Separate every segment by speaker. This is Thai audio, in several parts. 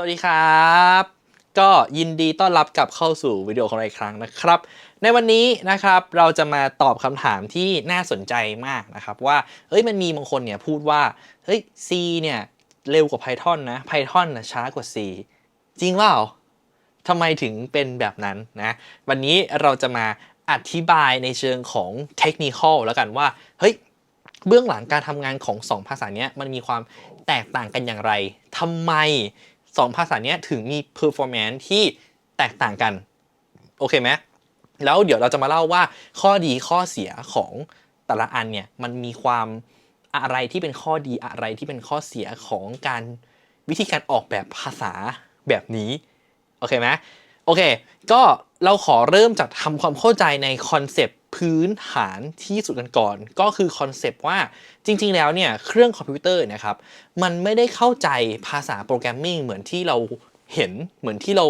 Speaker 1: สวัสดีครับ ก็ยินดีต้อนรับกลับเข้าสู่วิดีโอของเราอีกครั้งนะครับ ในวันนี้นะครับเราจะมาตอบคำถามที่น่าสนใจมากนะครับ ว่าเฮ้ยมันมีบางคนเนี่ยพูดว่าเฮ้ย C เนี่ยเร็วกว่า Python นะ Python นะช้ากว่า C จริงเปล่าทำไมถึงเป็นแบบนั้นนะวันนี้เราจะมาอธิบายในเชิงของเทคนิคอลแล้วกันว่าเฮ้ยเบื้องหลังการทำงานของ 2 ภาษาเนี้ยมันมีความแตกต่างกันอย่างไรทำไม 2ภาษาเนี้ยถึงมี performance ที่แตกต่างกัน โอเคไหมแล้วเดี๋ยวเราจะมาเล่าว่าข้อดีข้อเสียของแต่ละอันเนี่ยมันมีความอะไรที่เป็นข้อดีอะไรที่เป็นข้อเสียของการวิธีการออกแบบภาษาแบบนี้ โอเคไหม โอเค ก็เราขอเริ่มจากทำความเข้าใจในคอนเซปต์พื้นฐานที่สุดกันก่อน ก็คือคอนเซปต์ว่าจริง ๆ แล้วเนี่ยเครื่องคอมพิวเตอร์นะครับ มันไม่ได้เข้าใจภาษาโปรแกรมมิ่งเหมือนที่เราเห็นเหมือนที่เรา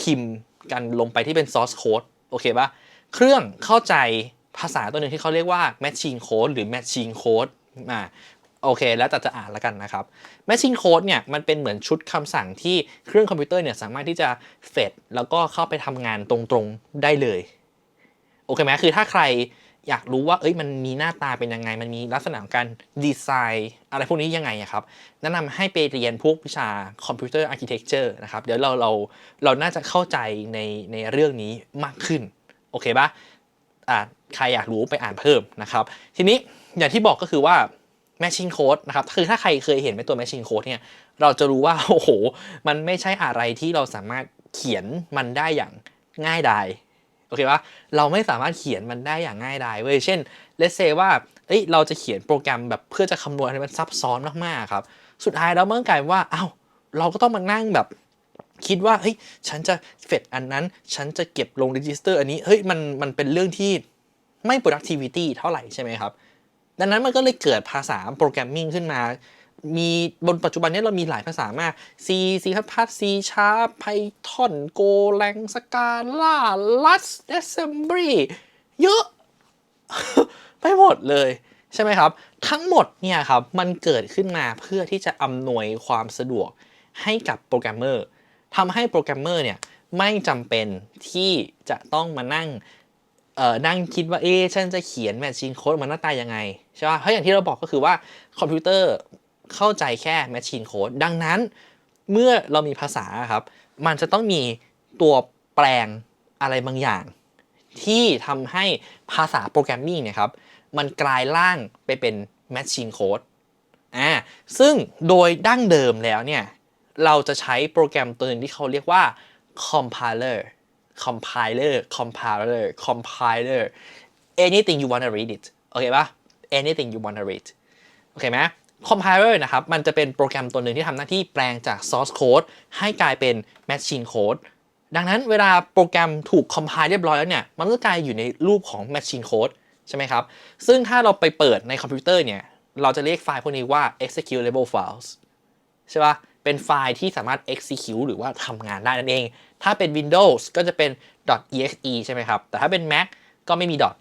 Speaker 1: พิมพ์กันลงไปที่เป็น source code โอเคปะเครื่องเข้าใจภาษาตัวหนึ่งที่เขาเรียกว่า machine code หรือ machine code อ่า โอเค แล้วแต่จะอ่านแล้วกันนะครับ Machine Code เนี่ยมันเป็นเหมือนชุดคำสั่งที่เครื่องคอมพิวเตอร์เนี่ยสามารถที่จะเฟดแล้วก็เข้าไปทำงานตรงๆได้เลย โอเคไหมคือถ้าใครอยากรู้ว่าเอ้ยมันมีหน้าตาเป็นยังไง มันมีลักษณะของการดีไซน์อะไรพวกนี้ยังไงครับ แนะนำให้ไปเรียนพวกวิชาคอมพิวเตอร์อาร์เคเต็กเจอร์นะครับ เดี๋ยวเราเราเราน่าจะเข้าใจในในเรื่องนี้มากขึ้น โอเคปะอ่าใครอยากรู้ไปอ่านเพิ่มนะครับ ทีนี้อย่างที่บอกก็คือว่า Machine Code นะครับ คือถ้าใครเคยเห็นเป็นตัว Machine Code เนี่ย เราจะรู้ว่า โอ้โห มันไม่ใช่อะไรที่เราสามารถเขียนมันได้อย่างง่ายดาย โอเคปะเราไม่สามารถเขียนมันได้อย่างง่ายดายเว้ย เช่น let's say ว่า เอ้ย เราจะเขียนโปรแกรมแบบเพื่อจะคำนวณอะไรมันซับซ้อนมากๆครับ สุดท้ายแล้วเมันกลายว่า เอ้า เราก็ต้องมานั่งแบบคิดว่า เฮ้ย ฉันจะเฟดอันนั้น ฉันจะเก็บลง register อันนี้ เฮ้ย มัน มันเป็นเรื่องที่ไม่ productivity เท่าไหร่ใช่ไหมครับ ดังนั้นมันก็เลยเกิดภาษาโปรแกรมมิ่งขึ้นมา มีบนปัจจุบันนี้เรามีหลายภาษามาก C C พัด C Sharp Python Golang Scala Rust Assembly เยอะ ไปหมดเลยใช่ไหมครับ ทั้งหมดเนี่ยครับมันเกิดขึ้นมาเพื่อที่จะอำนวยความสะดวกให้กับโปรแกรมเมอร์ทำให้โปรแกรมเมอร์เนี่ยไม่จำเป็นที่จะต้องมานั่ง เอ่อนั่งคิดว่าเอ๊ะฉันจะเขียนแมชชีนโค้ดมันหน้าตายังไงใช่ป่ะเพราะอย่างที่เราบอกก็คือว่าคอมพิวเตอร์เข้าใจแค่แมชชีนโค้ดดังนั้นเมื่อเรามีภาษาครับ มันจะต้องมีตัวแปลงอะไรบางอย่าง ที่ทำให้ภาษาโปรแกรมมิ่งเนี่ยครับ มันกลายร่างไปเป็นแมชชีนโค้ดอ่าซึ่งโดยดั้งเดิมแล้วเนี่ย เราจะใช้โปรแกรมตัวหนึงที่เขาเรียกว่า compiler compiler compiler compiler anything you wanna read it โอเคปะ anything you wanna read โอเคไหม compiler นะครับ มันจะเป็นโปรแกรมตัวหนึ่งที่ทำหน้าที่แปลงจาก source code ให้กลายเป็น machine code ดังนั้นเวลาโปรแกรมถูก compile เรียบร้อยแล้วเนี่ย มันก็กลายอยู่ในรูปของ machine code ใช่ไหมครับ ซึ่งถ้าเราไปเปิดในคอมพิวเตอร์เนี่ย เราจะเรียกไฟล์พวกนี้ว่า executable files ใช่ปะเป็นไฟล์ที่สามารถ execute หรือว่าทำงานได้นั่นเอง ถ้าเป็น Windows ก็จะเป็น .exe ใช่ไหมครับ แต่ถ้าเป็น Mac ก็ไม่มี dot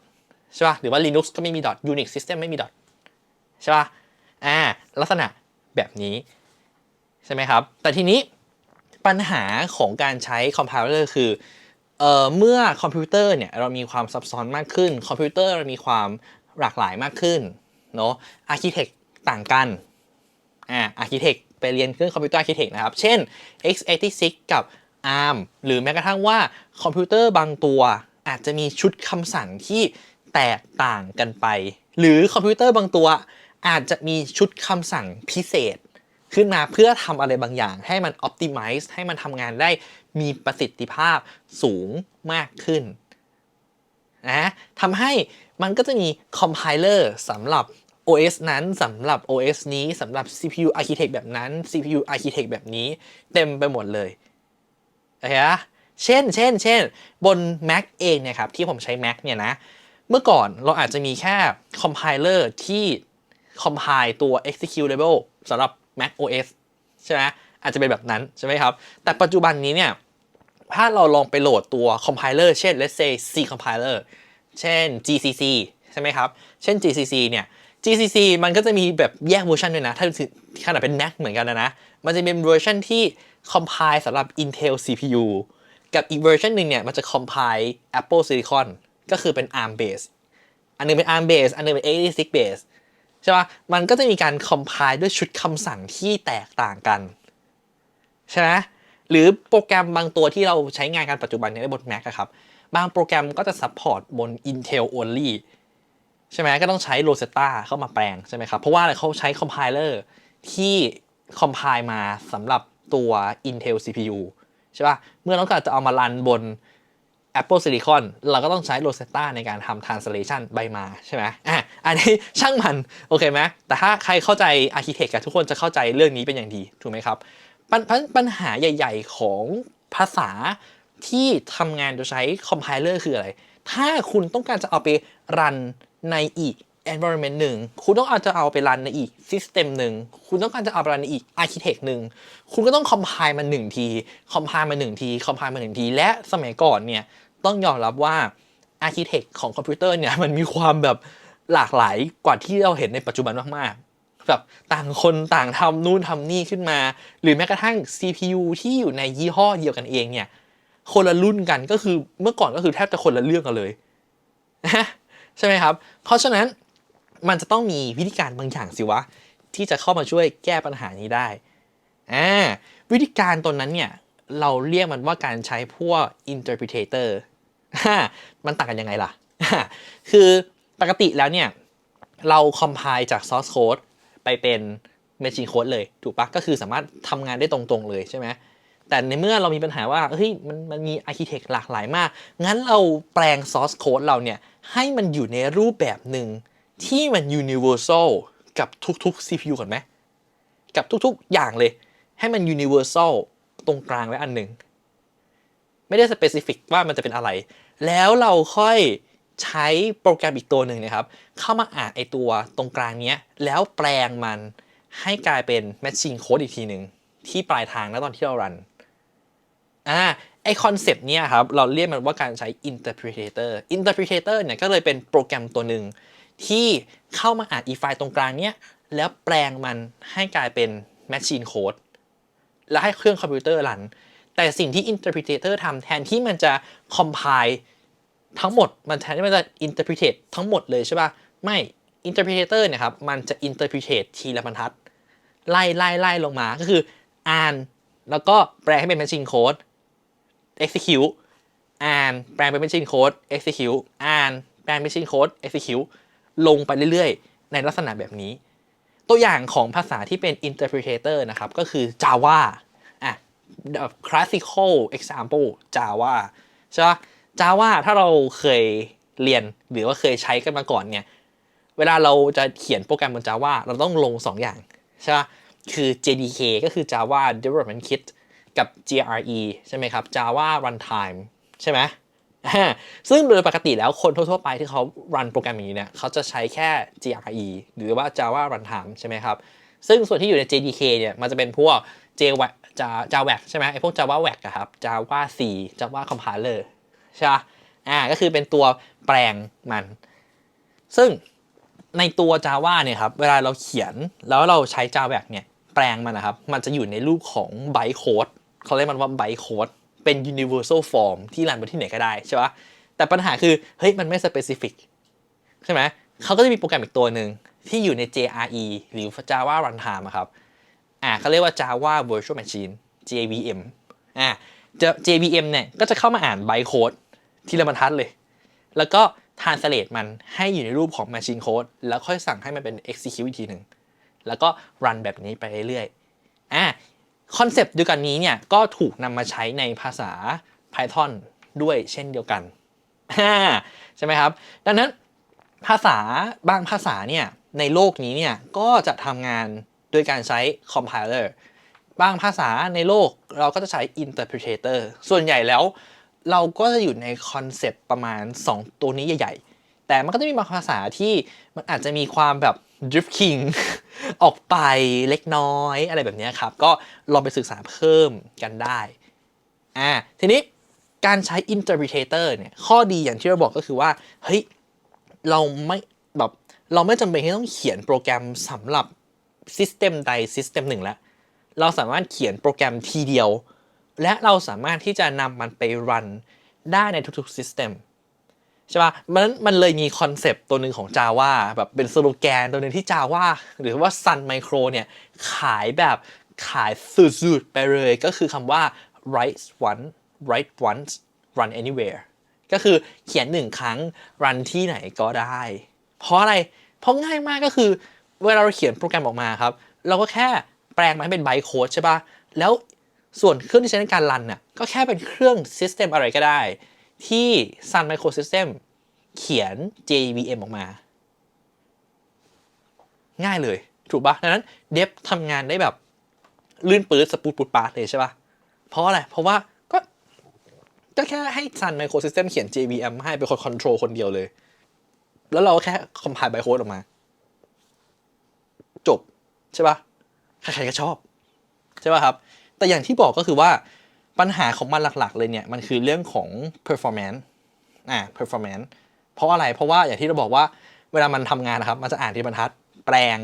Speaker 1: ใช่ปะหรือว่า Linux ก็ไม่มี dot Unix system ไม่มี dot ใช่ปะอ่า ลักษณะแบบนี้ ใช่ไหมครับ แต่ทีนี้ปัญหาของการใช้ compiler คือเอ่อเมื่อคอมพิวเตอร์เนี่ยเรามีความซับซ้อนมากขึ้น คอมพิวเตอร์เรามีความหลากหลายมากขึ้นเนาะอาร์เคเต็กต่างกันอ่าอาร์เคเต็กไปเรียนเครื่องคอมพิวเตอร์อาร์เคเต็กนะครับ เช่น x86 กับ ARM หรือแม้กระทั่งว่าคอมพิวเตอร์บางตัว อาจจะมีชุดคำสั่งที่แตกต่างกันไป หรือคอมพิวเตอร์บางตัว อาจจะมีชุดคำสั่งพิเศษ ขึ้นมาเพื่อทำอะไรบางอย่าง ให้มัน optimize ให้มันทำงานได้มีประสิทธิภาพสูงมากขึ้นนะทำให้มันก็จะมี compiler สำหรับ OS นั้นสำหรับ OS นี้สำหรับ CPU architect แบบนั้น CPU architect แบบนี้ เต็มไปหมดเลย โอเคปะเช่น เช่น เช่น บน Mac เองเนี่ยครับ ที่ผมใช้ Mac เนี่ยนะ เมื่อก่อนเราอาจจะมีแค่ compiler ที่ compile ตัว executable สำหรับ Mac OS ใช่ไหมอาจจะเป็นแบบนั้น ใช่ไหมครับ แต่ปัจจุบันนี้เนี่ย ถ้าเราลองไปโหลดตัว compiler เช่น let's say C compiler เช่น GCC ใช่ไหมครับ เช่น GCC เนี่ย GCC มันก็จะมีแบบแยกเวอร์ชันด้วยนะ ถ้าถึงขนาดเป็น Mac เหมือนกันนะนะ มันจะเป็นเวอร์ชันที่ compile สำหรับ Intel CPU กับอีกเวอร์ชันหนึ่งเนี่ย มันจะ compile Apple Silicon ก็คือเป็น ARM base อันหนึงเป็น ARM base อันหนึงเป็น x86 base ใช่ปะมันก็จะมีการ compile ด้วยชุดคำสั่งที่แตกต่างกันใช่ไหมหรือโปรแกรมบางตัวที่เราใช้งานกันปัจจุบันเนี่ยบน Mac ครับ บางโปรแกรมก็จะ support บน Intel only ใช่ไหมก็ต้องใช้ Rosetta เข้ามาแปลงใช่ไหมครับ เพราะว่าเขาใช้ compiler ที่ compile มาสำหรับ ตัว Intel CPU ใช่ป่ะ เมื่อเราการจะเอามารันบน Apple Silicon เราก็ต้องใช้ Rosetta ในการทำ translation ใบมาใช่ไหมอะ อันนี้ช่างมัน โอเคไหมแต่ถ้าใครเข้าใจ architect อะทุกคนจะเข้าใจเรื่องนี้เป็นอย่างดี ถูกไหมครับปัญปัญปัญหาใหญ่ ๆ ของภาษาที่ทำงานโดยใช้ compiler คืออะไร ถ้าคุณต้องการจะเอาไปรันในอีก environment หนึ่งคุณต้องอาจะเอาไปรันในอีก system หนึ่งคุณต้องการจะเอาไปรันในอีก architect หนึ่งคุณก็ต้อง compile มันหนึ่งที compile มาหนึ่งที compile มาหนึ่งที และสมัยก่อนเนี่ยต้องยอมรับว่า architect ของคอมพิวเตอร์เนี่ยมันมีความแบบหลากหลายกว่าที่เราเห็นในปัจจุบันมากๆแบบต่างคนต่างทำนู่นทำนี่ขึ้นมา หรือแม้กระทั่ง CPU ที่อยู่ในยี่ห้อเดียวกันเองเนี่ยคนละรุ่นกันก็คือเมื่อก่อนก็คือแทบจะคนละเรื่องกันเลยใช่ไหมครับ เพราะฉะนั้น มันจะต้องมีวิธีการบางอย่างสิวะ ที่จะเข้ามาช่วยแก้ปัญหานี้ได้อ่าวิธีการตนนั้นเนี่ย เราเรียกมันว่าการใช้พวก interpreter มันต่างกันยังไงล่ะ คือปกติแล้วเนี่ย เรา compile จาก source code ไปเป็น machine code เลยถูกปะก็คือสามารถทำงานได้ตรงๆเลยใช่ไหมแต่ในเมื่อเรามีปัญหาว่าเฮ้ยมันมันมี architect หลากหลายมาก งั้นเราแปลง source code เราเนี่ย ให้มันอยู่ในรูปแบบหนึ่ง ที่มัน universal กับทุกๆ CPU ก่อนไหมกับทุกๆ อย่างเลย ให้มัน universal ตรงกลางไว้อันหนึ่งไม่ได้ specific ว่ามันจะเป็นอะไร แล้วเราค่อยใช้โปรแกรมอีกตัวหนึ่งนะครับ เข้ามาอ่านไอตัวตรงกลางเนี้ย แล้วแปลงมันให้กลายเป็น machine code อีกทีหนึ่งที่ปลายทางแล้วตอนที่เรารันอ่าไอคอนเซปต์เนี่ยครับ เราเรียกมันว่าการใช้ interpreter interpreter เนี่ยก็เลยเป็นโปรแกรมตัวหนึ่ง ที่เข้ามาอ่านอีไฟล์ตรงกลางเนี้ยแล้วแปลงมันให้กลายเป็น machine code แล้วให้เครื่องคอมพิวเตอร์รัน แต่สิ่งที่ interpreter ทำแทนที่มันจะ compile ทั้งหมด มันแทนที่มันจะ interpret ทั้งหมดเลยใช่ป่ะ ไม่ interpreter เนี่ยครับ มันจะ interpret ทีละบรรทัด ไล่ไล่ไล่ลงมา ก็คืออ่าน แล้วก็แปลให้เป็น machine code execute อ่าน แปลเป็น machine code execute อ่าน แปลเป็น machine code execute ลงไปเรื่อยๆ ในลักษณะแบบนี้ ตัวอย่างของภาษาที่เป็น interpreter นะครับ ก็คือ Java อะ classical example Java ใช่ปะ Java ถ้าเราเคยเรียนหรือว่าเคยใช้กันมาก่อนเนี่ย เวลาเราจะเขียนโปรแกรมบน Java เราต้องลง 2 อย่างใช่ปะคือ JDK ก็คือ Java Development Kit กับ JRE ใช่ไหมครับ Java Runtime ใช่ไหม ซึ่งโดยปกติแล้วคนทั่วๆไปที่เขารันโปรแกรมอย่างนี้เนี่ยเขาจะใช้แค่ JRE หรือว่า Java Runtime ใช่ไหมครับ ซึ่งส่วนที่อยู่ใน JDK เนี่ยมันจะเป็นพวก JWAC JavaC ใช่ไหมไอพวก Java WAC อะครับ Java C Java Compiler ใช่ปะอ่าก็คือเป็นตัวแปลงมัน ซึ่งในตัว Java เนี่ยครับ เวลาเราเขียนแล้วเราใช้ JavaC เนี่ยแปลงมันนะครับ มันจะอยู่ในรูปของ bytecode เขาเรียกมันว่า bytecode เป็น universal form ที่รันบนที่ไหนก็ได้ใช่ปะแต่ปัญหาคือ เฮ้ย มันไม่ specific ใช่ไหมเขาก็จะมีโปรแกรมอีกตัวหนึ่งที่อยู่ใน JRE หรือ Java Runtime อะครับ อ่าเขาเรียกว่า Java Virtual Machine JVM อ่า JVM เนี่ย ก็จะเข้ามาอ่าน bytecode ทีละบรรทัดเลย แล้วก็ translate มันให้อยู่ในรูปของ machine code แล้วค่อยสั่งให้มันเป็น execute อีกทีหนึ่ง แล้วก็ run แบบนี้ไปเรื่อยๆ อ่า คอนเซปต์เดียวกันนี้เนี่ยก็ถูกนำมาใช้ในภาษา Python ด้วยเช่นเดียวกันใช่ไหมครับ ดังนั้นภาษาบางภาษาเนี่ยในโลกนี้เนี่ยก็จะทำงานโดยการใช้ compiler บางภาษาในโลกเราก็จะใช้ interpreter ส่วนใหญ่แล้วเราก็จะอยู่ในคอนเซปต์ประมาณ 2 ตัวนี้ใหญ่ ๆ แต่มันก็จะมีบางภาษาที่มันอาจจะมีความแบบ drift king ออกไปเล็กน้อยอะไรแบบนี้ครับ ก็ลองไปศึกษาเพิ่มกันได้อ่าทีนี้การใช้ interpreter เนี่ย ข้อดีอย่างที่เราบอกก็คือว่า เฮ้ย เราไม่แบบเราไม่จำเป็นที่ต้องเขียนโปรแกรมสำหรับ System ใด System หนึ่งแล้ว เราสามารถเขียนโปรแกรมทีเดียว และเราสามารถที่จะนำมันไปรันได้ในทุกๆ System ใช่ปะมันมันเลยมีคอนเซปต์ตัวหนึ่งของ Java แบบเป็นสโลแกนตัวหนึ่งที่ Java หรือว่า Sun Micro เนี่ย ขายแบบขายสุดๆไปเลยก็คือคำว่า write once write once run anywhere ก็คือเขียนหนึ่งครั้งรันที่ไหนก็ได้ เพราะอะไร เพราะง่ายมากก็คือเวลาเราเขียนโปรแกรมออกมาครับ เราก็แค่แปลงมันให้เป็นไบโค้ดใช่ปะแล้วส่วนเครื่องที่ใช้ในการรันน่ะก็แค่เป็นเครื่อง System อะไรก็ได้ ที่ Sun Microsystem เขียน JVM ออกมา ง่ายเลย ถูกปะดังนั้นเดฟทำงานได้แบบ ลื่นปื๊ดสปูดปุดปาดเลยใช่ปะเพราะอะไร เพราะว่าก็ก็แค่ให้ Sun Microsystem เขียน JVM ให้เป็นคนคอนโทรลคนเดียวเลย แล้วเราก็แค่คอมไพล์ไบโค้ดออกมา จบ ใช่ปะใครๆก็ชอบ ใช่ปะครับ แต่อย่างที่บอกก็คือว่า ปัญหาของมันหลักๆ เลยเนี่ย มันคือเรื่องของ performance อ่า performance เพราะอะไร เพราะว่าอย่างที่เราบอกว่าเวลามันทำงานนะครับ มันจะอ่านที่บรรทัด แปลง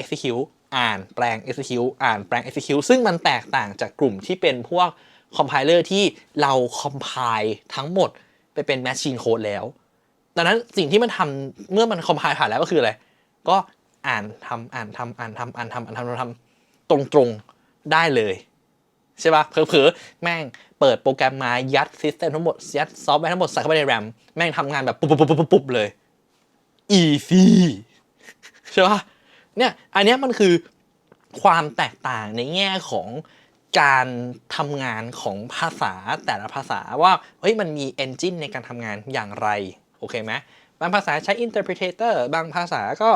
Speaker 1: execute อ่าน แปลง execute อ่าน แปลง execute ซึ่งมันแตกต่างจากกลุ่มที่เป็นพวก compiler ที่เรา compile ทั้งหมดไปเป็น machine code แล้ว ดังนั้นสิ่งที่มันทำเมื่อมัน compile ผ่านแล้วก็คืออะไร ก็อ่านทำอ่านทำอ่านทำอ่านทำอ่านทำอ่านทำตรงๆได้เลย ใช่ปะเผลอๆแม่งเปิดโปรแกรมมายัดซิสเต็มทั้งหมด ยัดซอฟต์แวร์ทั้งหมดใส่เข้าไปในแรมแม่งทำงานแบบปุ๊บปุ๊บปุ๊บปุ๊บเลย easy ใช่ปะเนี่ยอันนี้มันคือความแตกต่างในแง่ของการทำงานของภาษาแต่ละภาษาว่าเฮ้ยมันมี engine ในการทำงานอย่างไร โอเคไหมบางภาษาใช้ interpreter บางภาษาก็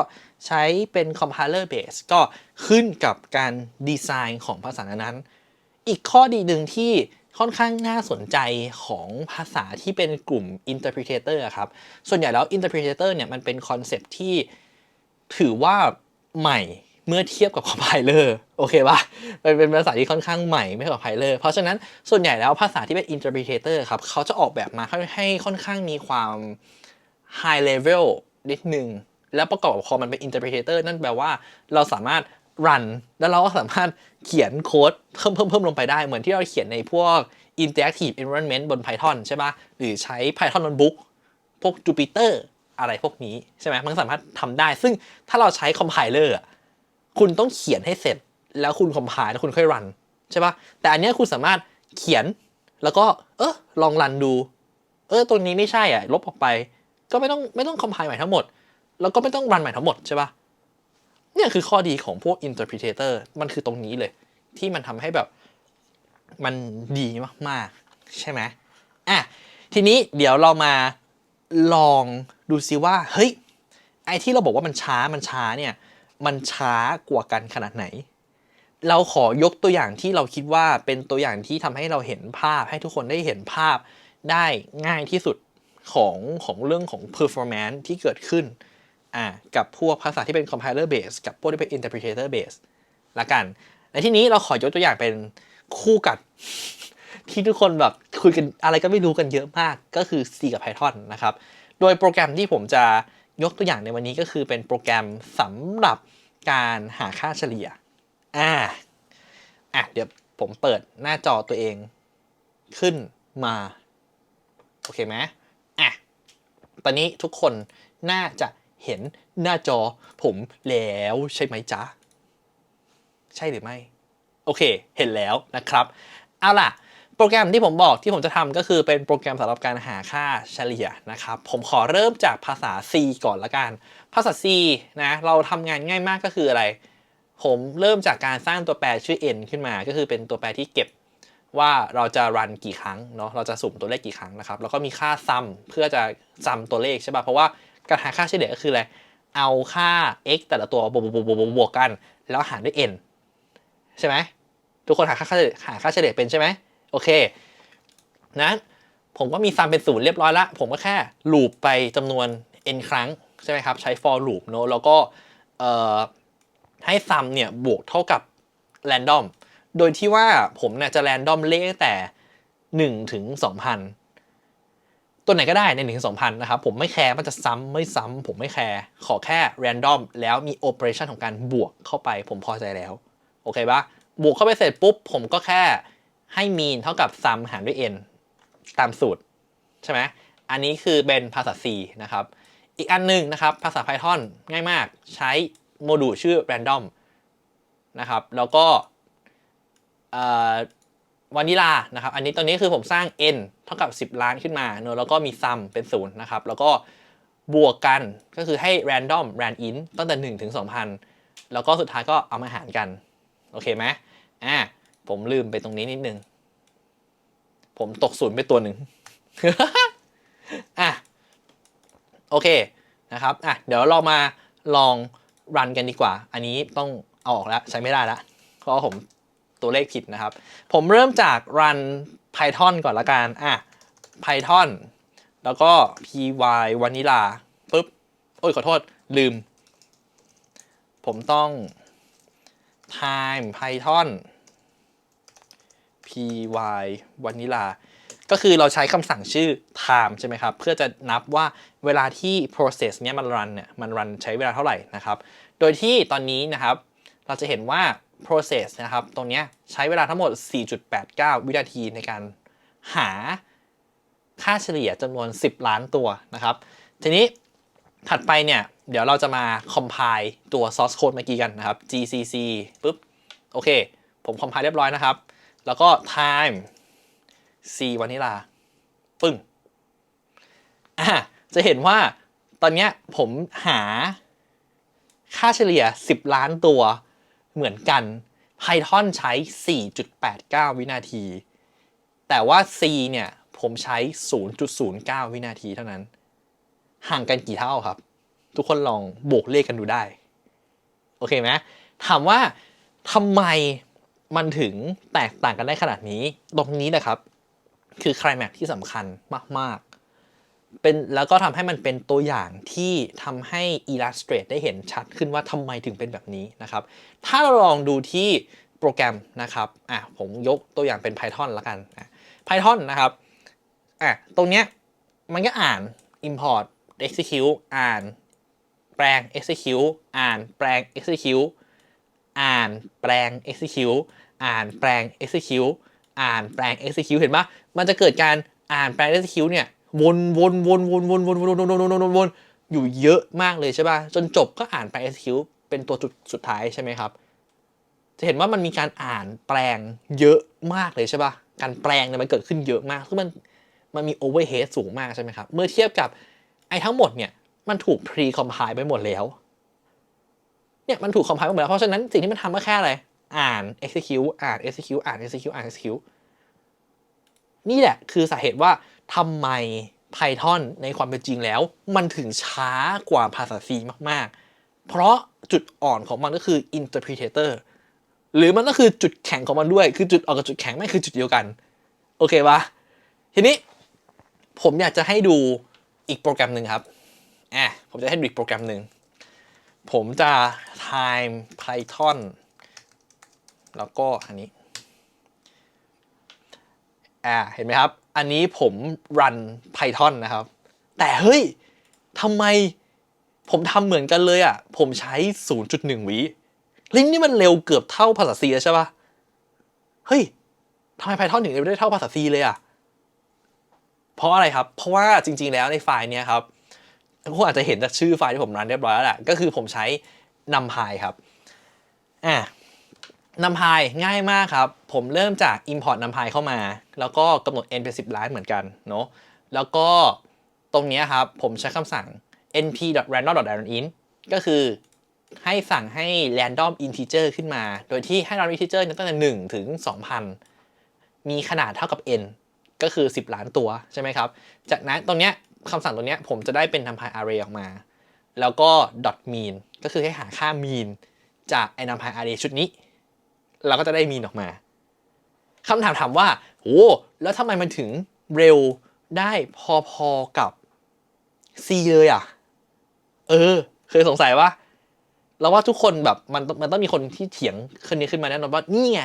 Speaker 1: ใช้เป็น compiler base ก็ขึ้นกับการดีไซน์ของภาษานั้น อีกข้อดีหนึ่งที่ค่อนข้างน่าสนใจของภาษาที่เป็นกลุ่ม interpreter อะครับ ส่วนใหญ่แล้ว interpreter เนี่ยมันเป็นคอนเซปที่ถือว่าใหม่เมื่อเทียบกับ compiler โอเคปะมันเป็นภาษาที่ค่อนข้างใหม่ไม่ใช่ compiler เพราะฉะนั้นส่วนใหญ่แล้วภาษาที่เป็น interpreter ครับเขาจะออกแบบมาให้ค่อนข้างมีความ high level นิดนึง แล้วประกอบกับพอมันเป็น interpreter นั่นแปลว่าเราสามารถ run แล้วเราก็สามารถเขียนโค้ดเพิ่มเพิ่มเพิ่มลงไปได้ เหมือนที่เราเขียนในพวก interactive environment บน Python ใช่ปะหรือใช้ Python notebook พวก Jupyter อะไรพวกนี้ใช่ไหมมันสามารถทำได้ ซึ่งถ้าเราใช้ compiler อะคุณต้องเขียนให้เสร็จ แล้วคุณ compile แล้วคุณค่อย run ใช่ปะแต่อันนี้คุณสามารถเขียนแล้วก็ เออลองรันดู เออตัวนี้ไม่ใช่อะ ลบออกไป ก็ไม่ต้องไม่ต้อง compile ใหม่ทั้งหมด แล้วก็ไม่ต้องรันใหม่ทั้งหมดใช่ปะ เนี่ยคือข้อดีของพวก interpreter มันคือตรงนี้เลย ที่มันทำให้แบบมันดีมากๆ ใช่ไหมอะ ทีนี้เดี๋ยวเรามาลองดูซิว่า เฮ้ย ไอที่เราบอกว่ามันช้ามันช้าเนี่ย มันช้ากว่ากันขนาดไหน เราขอยกตัวอย่างที่เราคิดว่าเป็นตัวอย่างที่ทำให้เราเห็นภาพ ให้ทุกคนได้เห็นภาพได้ง่ายที่สุดของของเรื่องของ performance ที่เกิดขึ้น อ่ากับพวกภาษาที่เป็น compiler base กับพวกที่เป็น interpreter base ละกัน ในที่นี้เราขอยกตัวอย่างเป็นคู่กัด ที่ทุกคนแบบคุยกันอะไรก็ไม่รู้กันเยอะมากก็คือ C กับ Python นะครับ โดยโปรแกรมที่ผมจะยกตัวอย่างในวันนี้ก็คือเป็นโปรแกรมสำหรับการหาค่าเฉลี่ย อ่า อะ เดี๋ยวผมเปิดหน้าจอตัวเองขึ้นมา โอเคไหมอะ ตอนนี้ทุกคนน่าจะ เห็นหน้าจอผมแล้วใช่ไหมจ๊ะ ใช่หรือไม่ โอเค เห็นแล้วนะครับ เอาล่ะ โปรแกรมที่ผมบอกที่ผมจะทำก็คือเป็นโปรแกรมสำหรับการหาค่าเฉลี่ยนะครับ ผมขอเริ่มจากภาษา C ก่อนละกัน ภาษา C นะเราทำงานง่ายมากก็คืออะไร ผมเริ่มจากการสร้างตัวแปรชื่อ n ขึ้นมา ก็คือเป็นตัวแปรที่เก็บว่าเราจะรันกี่ครั้งเนาะเราจะสุ่มตัวเลขกี่ครั้งนะครับ แล้วก็มีค่าซัมเพื่อจะซัมตัวเลขใช่ป่ะเพราะว่า การหาค่าเฉลี่ยก็คืออะไร เอาค่า x แต่ละตัวบวกบวกบวกบวกบวกกัน แล้วหารด้วย n ใช่ไหมทุกคนหาค่าเฉลี่ยหาค่าเฉลี่ยเป็นใช่ไหมโอเคนะผมก็มีซัมเป็นศูนย์เรียบร้อยละ ผมก็แค่ลูปไปจำนวน n ครั้ง ใช่ไหมครับ ใช้ for loop เนอะแล้วก็ให้ซัมเนี่ยบวกเท่ากับ random โดยที่ว่าผมเนี่ยจะ random เลขแต่ 1 ถึง 2,000 ตัวไหนก็ได้ใน1ถึง2,000นะครับ ผมไม่แคร์มันจะซ้ำไม่ซ้ำผมไม่แคร์ขอแค่ random แล้วมี operation ของการบวกเข้าไปผมพอใจแล้ว โอเคปะบวกเข้าไปเสร็จปุ๊บ ผมก็แค่ให้ mean เท่ากับ sum หารด้วย n ตามสูตร ใช่ไหมอันนี้คือเป็นภาษา C นะครับ อีกอันหนึ่งนะครับ ภาษา Python ง่ายมากใช้โมดูลชื่อ random นะครับ แล้วก็ วานิลานะครับ อันนี้ตอนนี้คือผมสร้าง n เท่ากับ 10 ล้านขึ้นมาเนอะแล้วก็มี sum เป็นศูนย์นะครับ แล้วก็บวกกันก็คือให้ random ran in ตั้งแต่ 1 ถึง 2,000 แล้วก็สุดท้ายก็เอามาหารกัน โอเคไหมอ่าผมลืมไปตรงนี้นิดนึง ผมตกศูนย์ไปตัวหนึ่งอะโอเคนะครับอะเดี๋ยวเรามาลองรันกันดีกว่า อันนี้ต้องเอาออกแล้วใช้ไม่ได้แล้วเพราะผม ตัวเลขผิดนะครับ ผมเริ่มจากรัน Python ก่อนละกัน อะ Python แล้วก็ py vanilla ปุ๊บ โอ้ยขอโทษ ลืม ผมต้อง time python py vanilla ก็คือเราใช้คำสั่งชื่อ time ใช่ไหมครับ เพื่อจะนับว่าเวลาที่ process เนี้ยมันรันเนี่ย มันรันใช้เวลาเท่าไหร่นะครับ โดยที่ตอนนี้นะครับ เราจะเห็นว่า process นะครับ ตรงนี้ใช้เวลาทั้งหมด 4.89 วินาทีในการหาค่าเฉลี่ยจำนวน 10 ล้านตัวนะครับ ทีนี้ถัดไปเนี่ย เดี๋ยวเราจะมา compile ตัว source code เมื่อกี้กันนะครับ gcc ปุ๊บ โอเค ผม compile เรียบร้อยนะครับ แล้วก็ time c vanilla ปึ้งอะจะเห็นว่าตอนนี้ผมหาค่าเฉลี่ย 10 ล้านตัว เหมือนกัน Python ใช้ 4.89 วินาที แต่ว่า C เนี่ยผมใช้ 0.09 วินาทีเท่านั้น ห่างกันกี่เท่าครับ ทุกคนลองบวกเลขกันดูได้ โอเคไหมถามว่าทำไมมันถึงแตกต่างกันได้ขนาดนี้ ตรงนี้นะครับ คือคลแม็กที่สำคัญมาก เป็นแล้วก็ทำให้มันเป็นตัวอย่างที่ทำให้ Illustrate ได้เห็นชัดขึ้นว่าทำไมถึงเป็นแบบนี้นะครับ ถ้าเราลองดูที่โปรแกรมนะครับอะผมยกตัวอย่างเป็น Python ละกันอะ Python นะครับอะตรงเนี้ยมันก็อ่าน import execute อ่านแปลง execute อ่านแปลง execute อ่านแปลง execute อ่านแปลง execute อ่านแปลง execute เห็นปะมันจะเกิดการอ่านแปลง execute เนี่ย วนวนวนวนวนวนวนวนวนวนวนวนอยู่เยอะมากเลยใช่ปะจนจบก็อ่านแปลง execute เป็นตัวจุดสุดท้ายใช่ไหมครับ จะเห็นว่ามันมีการอ่านแปลงเยอะมากเลยใช่ปะการแปลงเนี่ยมันเกิดขึ้นเยอะมากคือมันมันมี overhead สูงมากใช่ไหมครับ เมื่อเทียบกับไอ้ทั้งหมดเนี่ย มันถูก pre compile ไปหมดแล้ว เนี่ยมันถูก compile ไปหมดแล้ว เพราะฉะนั้นสิ่งที่มันทำก็แค่อะไร อ่าน execute อ่าน execute อ่าน execute อ่าน execute นี่แหละคือสาเหตุว่า ทำไม Python ในความเป็นจริงแล้ว มันถึงช้ากว่าภาษา C มากๆ เพราะจุดอ่อนของมันก็คือ interpreter หรือมันก็คือจุดแข็งของมันด้วย คือจุดอ่อนกับจุดแข็งไม่คือจุดเดียวกัน โอเคปะทีนี้ผมอยากจะให้ดูอีกโปรแกรมหนึ่งครับอะผมจะให้ดูอีกโปรแกรมหนึ่ง ผมจะ time python แล้วก็อันนี้อ่าเห็นไหมครับ อันนี้ผม run python นะครับ แต่เฮ้ยทำไมผมทำเหมือนกันเลยอะ ผมใช้ 0.1 วิลิงนี่มันเร็วเกือบเท่าภาษา C แล้วใช่ปะเฮ้ยทำไม Python ถึงเร็วได้เท่าภาษา C เลยอะ เพราะอะไรครับ เพราะว่าจริง ๆ แล้วในไฟล์เนี้ยครับทุกคนอาจจะเห็นจากชื่อไฟล์ที่ผมรันเรียบร้อยแล้วแหละก็คือผมใช้ numpy ครับ อะ numpy ง่ายมากครับ ผมเริ่มจาก import numpy เข้ามา แล้วก็กำหนด n เป็น 10 ล้านเหมือนกันเนาะแล้วก็ตรงนี้ครับ ผมใช้คำสั่ง np.random.random ก็คือให้สั่งให้ random integer ขึ้นมา โดยที่ให้ random integer ตั้งแต่ 1 ถึง 2,000 มีขนาดเท่ากับ n ก็คือ 10 ล้านตัวใช่ไหมครับ จากนั้นตรงเนี้ยคำสั่งตรงเนี้ยผมจะได้เป็น numpy array ออกมา แล้วก็ dot mean ก็คือให้หาค่า mean จากไอ้ numpy array ชุดนี้ เราก็จะได้ mean ออกมาคำถามถามว่าโอ้แล้วทำไมมันถึงเร็วได้พอๆกับ C เลยอะ เออ เคยสงสัยว่าเราว่าทุกคนแบบมันมันต้องมีคนที่เถียงคนนี้ขึ้นมาแน่นอนว่านี่ไง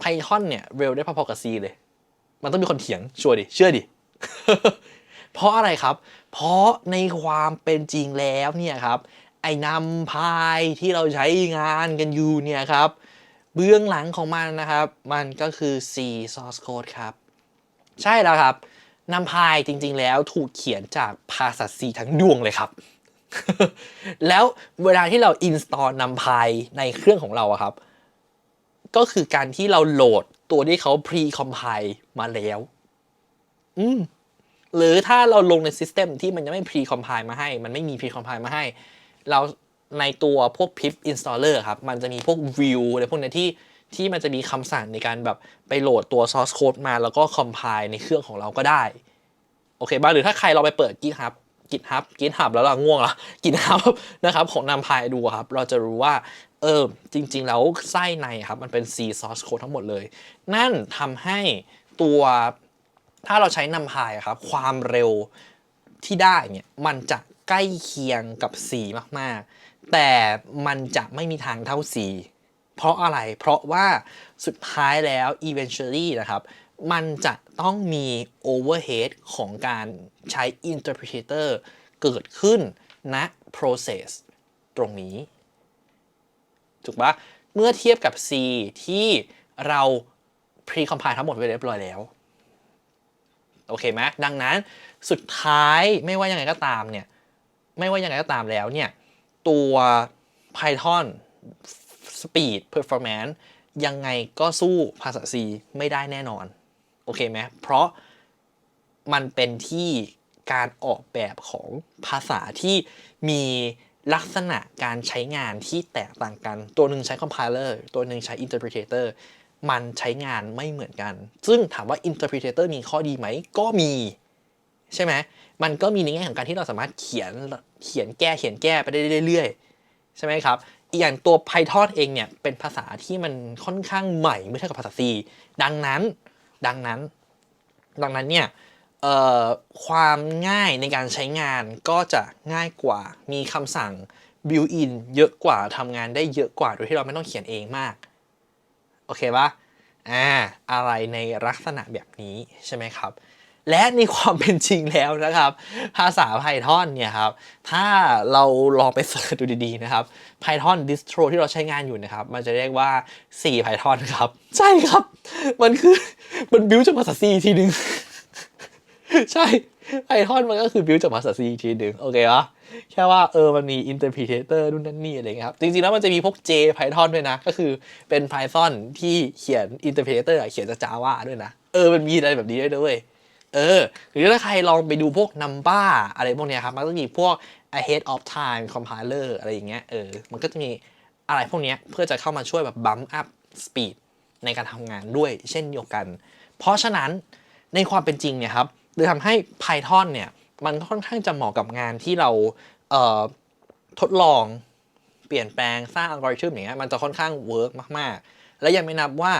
Speaker 1: Python เนี่ยเร็วได้พอๆกับ C เลย มันต้องมีคนเถียงชัวร์ดิเชื่อดิเพราะอะไรครับ เพราะในความเป็นจริงแล้วเนี่ยครับ ไอ้นำพายที่เราใช้งานกันอยู่เนี่ยครับ เบื้องหลังของมันนะครับ มันก็คือ C source code ครับ ใช่แล้วครับนำพายจริงๆแล้วถูกเขียนจากภาษา C ทั้งดวงเลยครับ แล้วเวลาที่เรา install นำพายในเครื่องของเราครับ ก็คือการที่เราโหลดตัวที่เขา pre compile มาแล้ว อืมหรือถ้าเราลงใน system ที่มันยังไม่ pre compile มาให้ มันไม่มี pre compile มาให้ เรา ในตัวพวก pip installer ครับ มันจะมีพวก view อะไรพวกนี้ที่ที่มันจะมีคำสั่งในการแบบไปโหลดตัว source code มาแล้วก็ compile ในเครื่องของเราก็ได้ โอเคบ้างหรือถ้าใครเราไปเปิด GitHub GitHub GitHub แล้วเราง่วงละ GitHub นะครับของนำพายดูครับ เราจะรู้ว่าเออจริง ๆ แล้วไส้ในครับ มันเป็น C source code ทั้งหมดเลย นั่นทำให้ตัวถ้าเราใช้นำพายครับ ความเร็วที่ได้เนี่ย มันจะใกล้เคียงกับ C มาก ๆ แต่มันจะไม่มีทางเท่า C เพราะอะไร เพราะว่าสุดท้ายแล้ว eventually นะครับ มันจะต้องมี overhead ของการใช้ interpreter เกิดขึ้นณ process ตรงนี้ ถูกปะเมื่อเทียบกับ C ที่เรา pre-compile ทั้งหมดไว้เรียบร้อยแล้ว โอเคไหมดังนั้นสุดท้ายไม่ว่ายังไงก็ตามเนี่ย ไม่ว่ายังไงก็ตามแล้วเนี่ย ตัว Python Speed Performance ยังไงก็สู้ภาษา C ไม่ได้แน่นอน โอเคไหมเพราะมันเป็นที่การออกแบบของภาษาที่มีลักษณะการใช้งานที่แตกต่างกัน ตัวหนึ่งใช้ compiler ตัวหนึ่งใช้ interpreter มันใช้งานไม่เหมือนกัน ซึ่งถามว่า interpreter มีข้อดีไหม ก็มี ใช่ไหม มันก็มีในแง่ของการที่เราสามารถเขียนเขียนแก้เขียนแก้ไปได้เรื่อยๆ ใช่ไหมครับ อีกอย่างตัว Python เองเนี่ยเป็นภาษาที่มันค่อนข้างใหม่เมื่อเทียบกับภาษา C ดังนั้นดังนั้น ดังนั้นเนี่ยความง่ายในการใช้งานก็จะง่ายกว่ามีคำสั่ง built in เยอะกว่าทำงานได้เยอะกว่าโดยที่เราไม่ต้องเขียนเองมาก โอเคปะอ่าอะไรในลักษณะแบบนี้ใช่ไหมครับ และในความเป็นจริงแล้วนะครับ ภาษา Python เนี่ยครับ ถ้าเราลองไปเสิร์ชดูดีๆนะครับ Python distro ที่เราใช้งานอยู่นะครับ มันจะเรียกว่า C Python ครับ ใช่ครับ มันคือ มันบิวจากภาษา C ทีหนึ่งใช่ Python มันก็คือบิวจากภาษา C ทีหนึ่งโอเคปะแค่ว่าเออมันมี interpreter นู่นนั่นนี่อะไรเงี้ยครับ จริงๆแล้วมันจะมีพวก J Python ด้วยนะ ก็คือเป็น Python ที่เขียน interpreter เขียนจาก Java ด้วยนะ เออมันมีอะไรแบบนี้ด้วยด้วย เออ หรือถ้าใครลองไปดูพวก number อะไรพวกเนี้ยครับ มันก็จะมีพวก ahead of time compiler อะไรอย่างเงี้ย เออ มันก็จะมีอะไรพวกเนี้ยเพื่อจะเข้ามาช่วยแบบ bump up speed ในการทำงานด้วยเช่นเดียวกัน เพราะฉะนั้นในความเป็นจริงเนี่ยครับเลยทำให้ Python เนี่ย มันค่อนข้างจะเหมาะกับงานที่เราเอ่อทดลองเปลี่ยนแปลงสร้างอัลกอริทึมอย่างเงี้ยมันจะค่อนข้างเวิร์กมาก ๆ และยังไม่นับว่า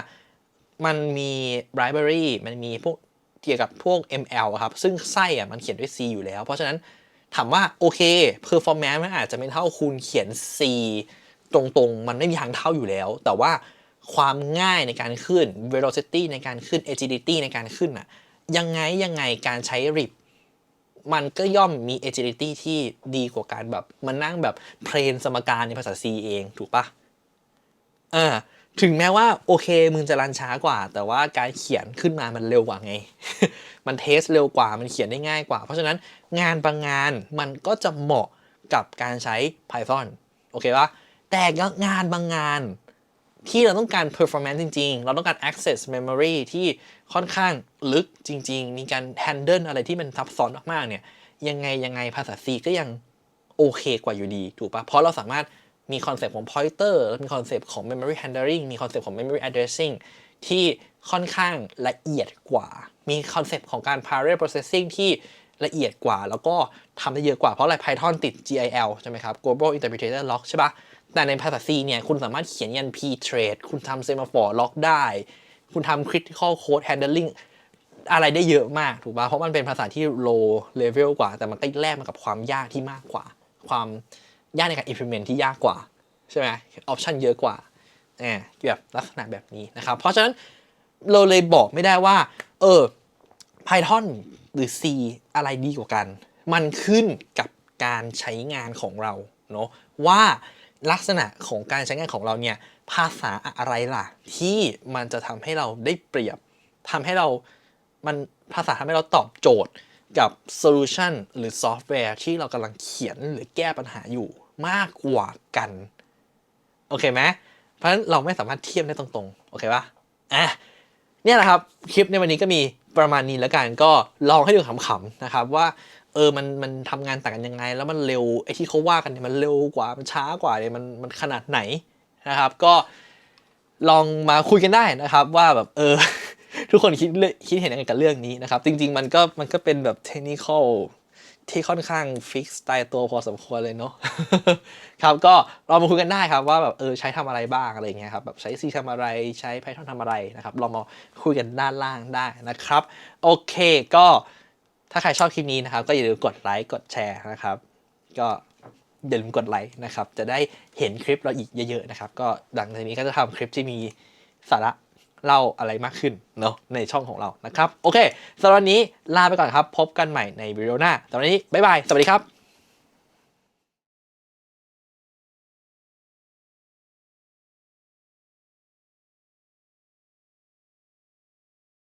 Speaker 1: มันมี library มันมีพวก เกี่ยวกับพวก ML ครับ ซึ่งไส้อะมันเขียนด้วย C อยู่แล้ว เพราะฉะนั้นถามว่าโอเค performance มันอาจจะไม่เท่าคุณเขียน C ตรงๆ มันไม่มีทางเท่าอยู่แล้ว แต่ว่าความง่ายในการขึ้น velocity ในการขึ้น agility ในการขึ้นอะยังไงยังไงการใช้ RIP มันก็ย่อมมี agility ที่ดีกว่าการแบบมันนั่งแบบเพลนสมการในภาษา C เอง ถูกปะอ่า ถึงแม้ว่าโอเคมึงจะรันช้ากว่า แต่ว่าการเขียนขึ้นมามันเร็วกว่าไง มันเทสเร็วกว่ามันเขียนได้ง่ายกว่า เพราะฉะนั้นงานบางงานมันก็จะเหมาะกับการใช้ Python โอเคปะแต่งานบางงานที่เราต้องการ performance จริง ๆ เราต้องการ access memory ที่ค่อนข้างลึกจริง ๆ มีการ handle อะไรที่มันซับซ้อนมากๆเนี่ยยังไงยังไงภาษา C ก็ยังโอเคกว่าอยู่ดี ถูกปะเพราะเราสามารถ มีคอนเซปต์ของ pointer มีคอนเซปต์ของ memory handling มีคอนเซปต์ของ memory addressing ที่ค่อนข้างละเอียดกว่า มีคอนเซปต์ของการ parallel processing ที่ละเอียดกว่า แล้วก็ทำได้เยอะกว่า เพราะอะไร Python ติด GIL ใช่ไหมครับ global interpreter lock ใช่ปะแต่ในภาษา C เนี่ย คุณสามารถเขียนยัน p trade คุณทำ semaphore lock ได้ คุณทำ critical code handling อะไรได้เยอะมากถูกปะเพราะมันเป็นภาษาที่ low level กว่า แต่มันก็แลกมากับความยากที่มากกว่า ความ ยากในการ implement ที่ยากกว่า ใช่ไหม option เยอะกว่าแอบแบบลักษณะแบบนี้นะครับ เพราะฉะนั้นเราเลยบอกไม่ได้ว่า เออ Python หรือ C อะไรดีกว่ากัน มันขึ้นกับการใช้งานของเราเนาะว่าลักษณะของการใช้งานของเราเนี่ย ภาษาอะไรล่ะ ที่มันจะทำให้เราได้เปรียบทำให้เรา มันภาษาทำให้เราตอบโจทย์กับโซลูชันหรือซอฟต์แวร์ที่เรากำลังเขียนหรือแก้ปัญหาอยู่ มากกว่ากัน โอเคไหมเพราะฉะนั้นเราไม่สามารถเทียบได้ตรงๆ โอเคปะอะเนี่ยแหละครับ คลิปในวันนี้ก็มีประมาณนี้แล้วกันก็ลองให้ดูขำๆนะครับว่าเออมันมันทำงานต่างกันยังไง แล้วมันเร็วไอ้ที่เขาว่ากันเนี่ยมันเร็วกว่ามันช้ากว่าเนี่ยมันมันขนาดไหนนะครับ ก็ลองมาคุยกันได้นะครับว่าแบบเออ ทุกคนคิดคิดเห็นยังไงกับเรื่องนี้นะครับ จริง ๆ มันก็มันก็เป็นแบบเทคนิคอล ที่ค่อนข้างฟิกตายตัวพอสมควรเลยเนาะครับก็ลองมาคุยกันได้ครับว่าแบบเออใช้ทำอะไรบ้างอะไรเงี้ยครับแบบใช้ C ทำอะไรใช้ Python ทำอะไรนะครับลองมาคุยกันด้านล่างได้นะครับ โอเคก็ถ้าใครชอบคลิปนี้นะครับ ก็อย่าลืมกดไลค์กดแชร์นะครับ ก็อย่าลืมกดไลค์นะครับ จะได้เห็นคลิปเราอีกเยอะๆนะครับ ก็ดังจากนี้ก็จะทำคลิปที่มีสาระ เล่าอะไรมากขึ้นเนาะในช่องของเรานะครับ โอเคสำหรับวันนี้ลาไปก่อนครับ พบกันใหม่ในวิดีโอหน้าสำหรับวันนี้บ๊ายบาย สวัสดีครับ